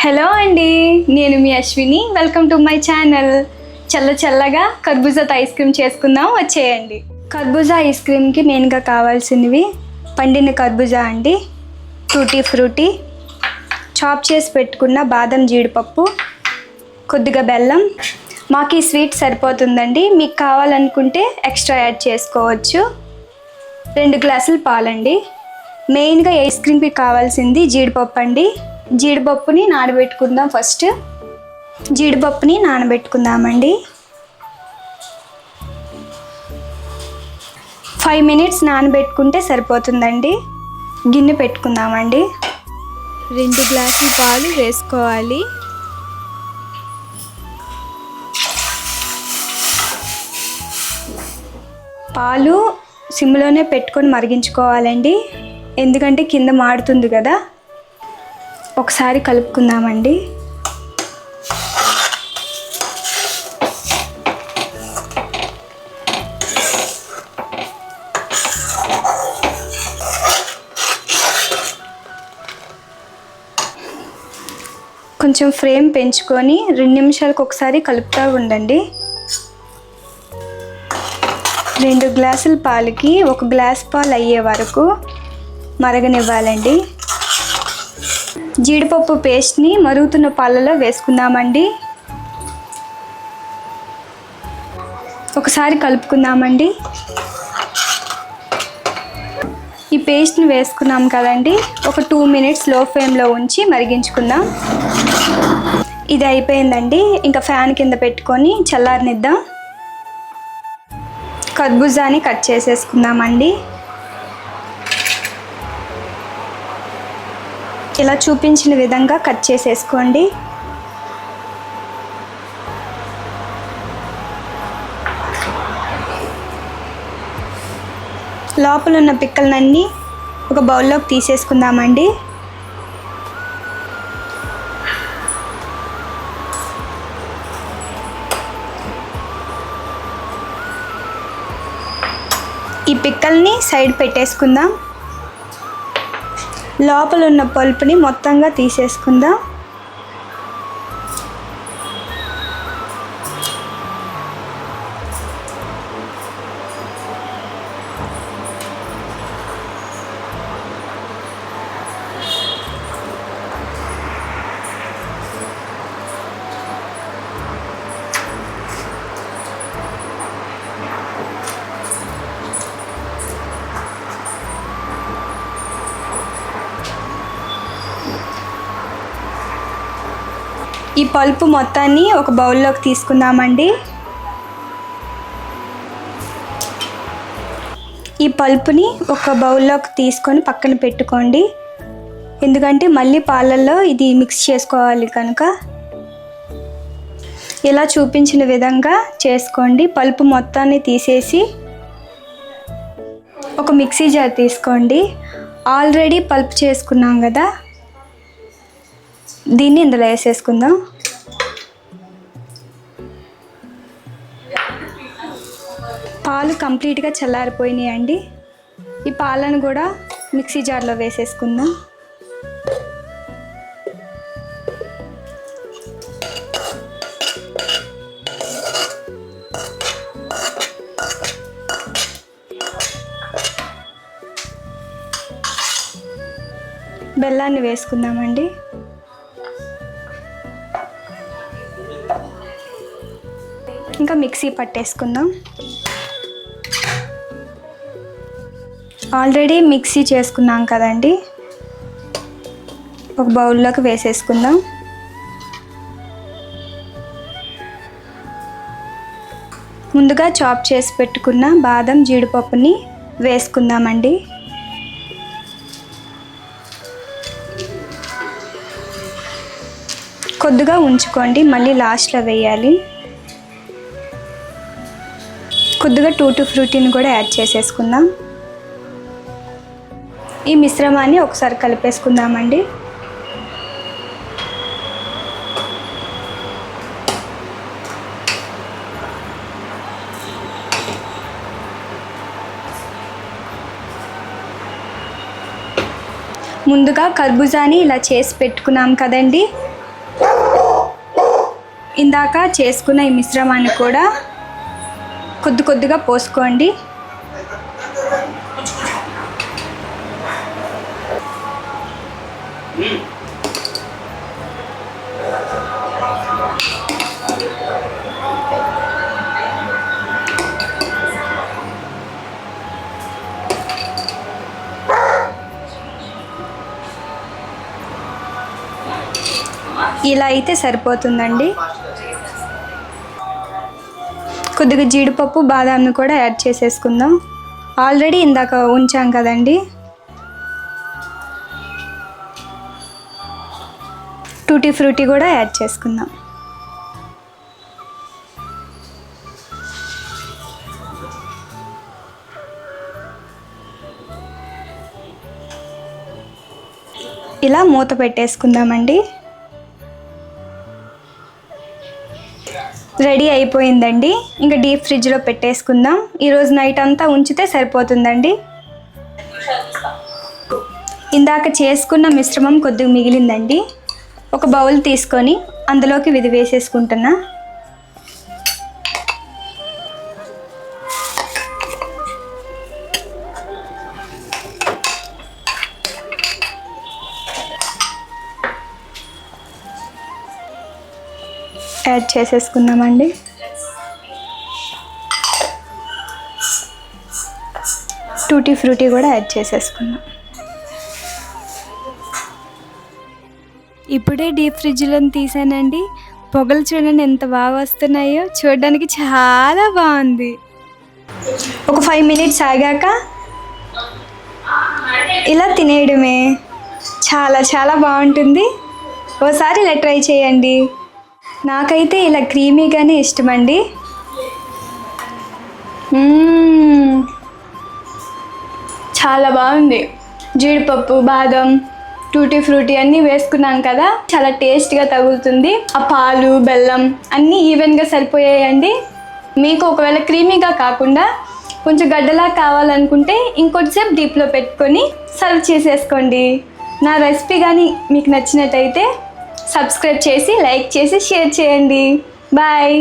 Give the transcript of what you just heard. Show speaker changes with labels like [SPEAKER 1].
[SPEAKER 1] Hello అండి నేను మీ Ashwini. Welcome to my channel చల్ల చల్లగా కర్బూజాతో ఐస్ క్రీమ్ చేసుకుందాం వచ్చేయండి. కర్బూజా ఐస్ క్రీమ్కి మెయిన్గా కావాల్సినవి పండిన కర్బూజా అండి. టూటీ ఫ్రూటీ చాప్ చేసి పెట్టుకున్న బాదం జీడిపప్పు కొద్దిగా బెల్లం. మాకు ఈ స్వీట్ సరిపోతుందండి. మీకు కావాలనుకుంటే ఎక్స్ట్రా యాడ్ చేసుకోవచ్చు. రెండు గ్లాసులు పాలండి. మెయిన్గా ఐస్ క్రీమ్కి కావాల్సింది జీడిపప్పు అండి. జీడిపప్పుని నానబెట్టుకుందాం ఫస్ట్. జీడిపప్పుని నానబెట్టుకుందామండి. ఫైవ్ మినిట్స్ నానబెట్టుకుంటే సరిపోతుందండి. గిన్నె పెట్టుకుందామండి. రెండు గ్లాసులు పాలు వేసుకోవాలి. పాలు సిమ్లోనే పెట్టుకొని మరిగించుకోవాలండి. ఎందుకంటే కింద మాడుతుంది కదా. ఒకసారి కలుపుకుందామండి. కొంచెం ఫ్రేమ్ పెంచుకొని రెండు నిమిషాలకు ఒకసారి కలుపుతూ ఉండండి. రెండు గ్లాసుల పాలకి ఒక గ్లాస్ పాలు అయ్యే వరకు మరగనివ్వాలండి. జీడిపప్పు పేస్ట్ని మరుగుతున్న పాలలో వేసుకుందామండి. ఒకసారి కలుపుకుందామండి. ఈ పేస్ట్ని వేసుకున్నాం కదండి. ఒక టూ మినిట్స్లో ఫ్లేమ్లో ఉంచి మరిగించుకుందాం. ఇది అయిపోయిందండి. ఇంకా ఫ్యాన్ కింద పెట్టుకొని చల్లారనిద్దాం. కర్బూజాని కట్ చేసేసుకుందామండి. ఇలా చూపించిన విధంగా కట్ చేసేసుకోండి. లోపల ఉన్న పిక్కలన్నీ ఒక బౌల్లోకి తీసేసుకుందామండి. ఈ పిక్కల్ని సైడ్ పెట్టేసుకుందాం. లోపల ఉన్న పల్పుని మొత్తంగా తీసేసుకుందాం. ఈ పల్పు మొత్తాన్ని ఒక బౌల్లోకి తీసుకుందామండి. ఈ పల్పుని ఒక బౌల్లోకి తీసుకొని పక్కన పెట్టుకోండి. ఎందుకంటే మళ్ళీ పాలల్లో ఇది మిక్స్ చేసుకోవాలి కనుక. ఇలా చూపించిన విధంగా చేసుకోండి. పల్పు మొత్తాన్ని తీసేసి ఒక మిక్సీ జార్ తీసుకోండి. ఆల్రెడీ పల్ప్ చేసుకున్నాం కదా. దీన్ని ఇందులో వేసేసుకుందాం. పాలు కంప్లీట్గా చల్లారిపోయినాయి అండి ఈ పాలను కూడా మిక్సీ జార్లో వేసేసుకుందాం. బెల్లాన్ని వేసుకుందామండి. ఇంకా మిక్సీ పట్టేసుకుందాం. ఆల్రెడీ మిక్సీ చేసుకున్నాం కదండి. ఒక బౌల్లోకి వేసేసుకుందాం. ముందుగా చాప్ చేసి పెట్టుకున్న బాదం జీడిపప్పుని వేసుకుందామండి. కొద్దిగా ఉంచుకోండి మళ్ళీ లాస్ట్లో వేయాలి. కొద్దిగా టూటు ఫ్రూటీని కూడా యాడ్ చేసేసుకుందాం. ఈ మిశ్రమాన్ని ఒకసారి కలిపేసుకుందామండి. ముందుగా కర్బూజాని ఇలా చేసి పెట్టుకున్నాం కదండి. ఇందాక చేసుకున్న ఈ మిశ్రమాన్ని కూడా కొద్ది కొద్దిగా పోసుకోండి. ఇలా అయితే సరిపోతుందండి. కొద్దిగా జీడిపప్పు బాదాంని కూడా యాడ్ చేసేసుకుందాం. ఆల్రెడీ ఇందాక ఉంచాం కదండి. టూటీ ఫ్రూటీ కూడా యాడ్ చేసుకుందాం. ఇలా మూత పెట్టేసుకుందామండి. రెడీ అయిపోయిందండి. ఇంకా డీప్ ఫ్రిడ్జ్లో పెట్టేసుకుందాం. ఈరోజు నైట్ అంతా ఉంచితే సరిపోతుందండి. ఇందాక చేసుకున్న మిశ్రమం కొద్దిగా మిగిలిందండి. ఒక బౌల్ తీసుకొని అందులోకి విధి వేసేసుకుంటున్నా యాడ్ చేసేసుకుందామండి. టూటీ ఫ్రూటీ కూడా యాడ్ చేసేసుకుందాం. ఇప్పుడే డీప్ ఫ్రిడ్జ్లో తీసానండి. పొగలు చూడండి ఎంత బాగా వస్తున్నాయో. చూడడానికి చాలా బాగుంది. ఒక ఫైవ్ మినిట్స్ ఆగాక ఇలా తినేయడమే. చాలా చాలా బాగుంటుంది. ఓసారి ఇలా ట్రై చేయండి. నాకైతే ఇలా క్రీమీగానే ఇష్టమండి. చాలా బాగుంది. జీడిపప్పు బాదం టూటీ ఫ్రూటీ అన్నీ వేసుకున్నాం కదా చాలా టేస్ట్గా తగులుతుంది. ఆ పాలు బెల్లం అన్నీ ఈవెన్గా సరిపోయాయండి. మీకు ఒకవేళ క్రీమీగా కాకుండా కొంచెం గడ్డలా కావాలనుకుంటే ఇంకొద్దిసేపు డీప్లో పెట్టుకొని సర్వ్ చేసేసుకోండి. నా రెసిపీ కానీ మీకు నచ్చినట్టయితే సబ్స్క్రైబ్ చేసి లైక్ చేసి షేర్ చేయండి. బాయ్